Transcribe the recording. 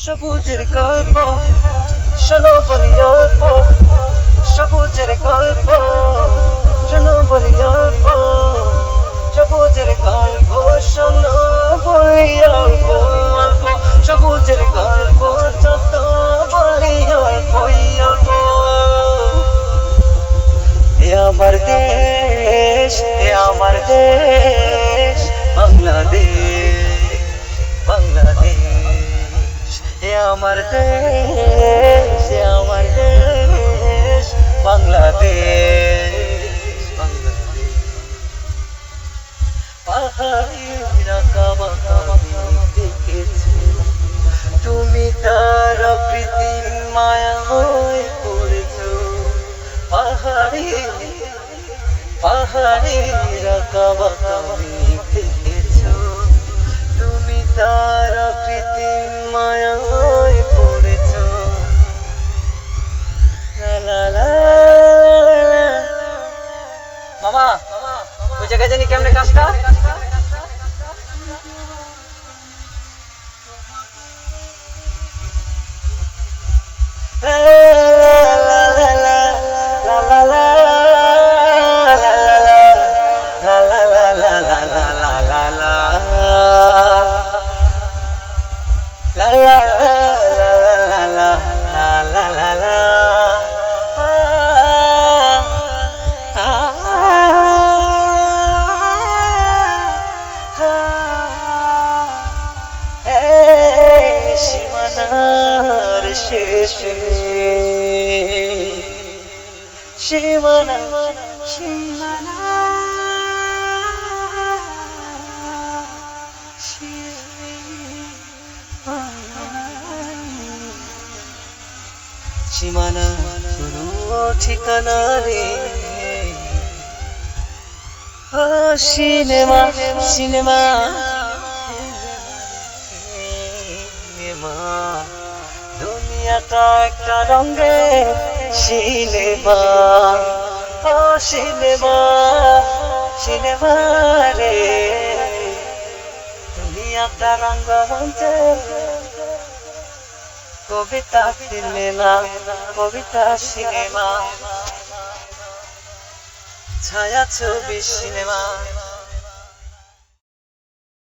সবুজের গল্প শোনো বলি আমার দেশ আমার দেশ, বাংলাদেশ দেখেছি। তুমি তার প্রীতি মায়া হয়ে পড়েছো। পাহাড়ি পাহাড়িরা কাবা কাবি দেখেছ। তুমি তার ওই জায়গায় জানি কেমনে কাজটা সীমানার শেষে। সীমানা সীমানা সীমানা কোনো ঠিকানা রে। Cinema cinema. একটা রঙে সিনেমা। ও সিনেমা সিনেমা রে। দুনিয়াটা রঙ্গমঞ্চে কবিতা সিনেমা কবিতা সিনেমা। ছায়া ছবি সিনেমা।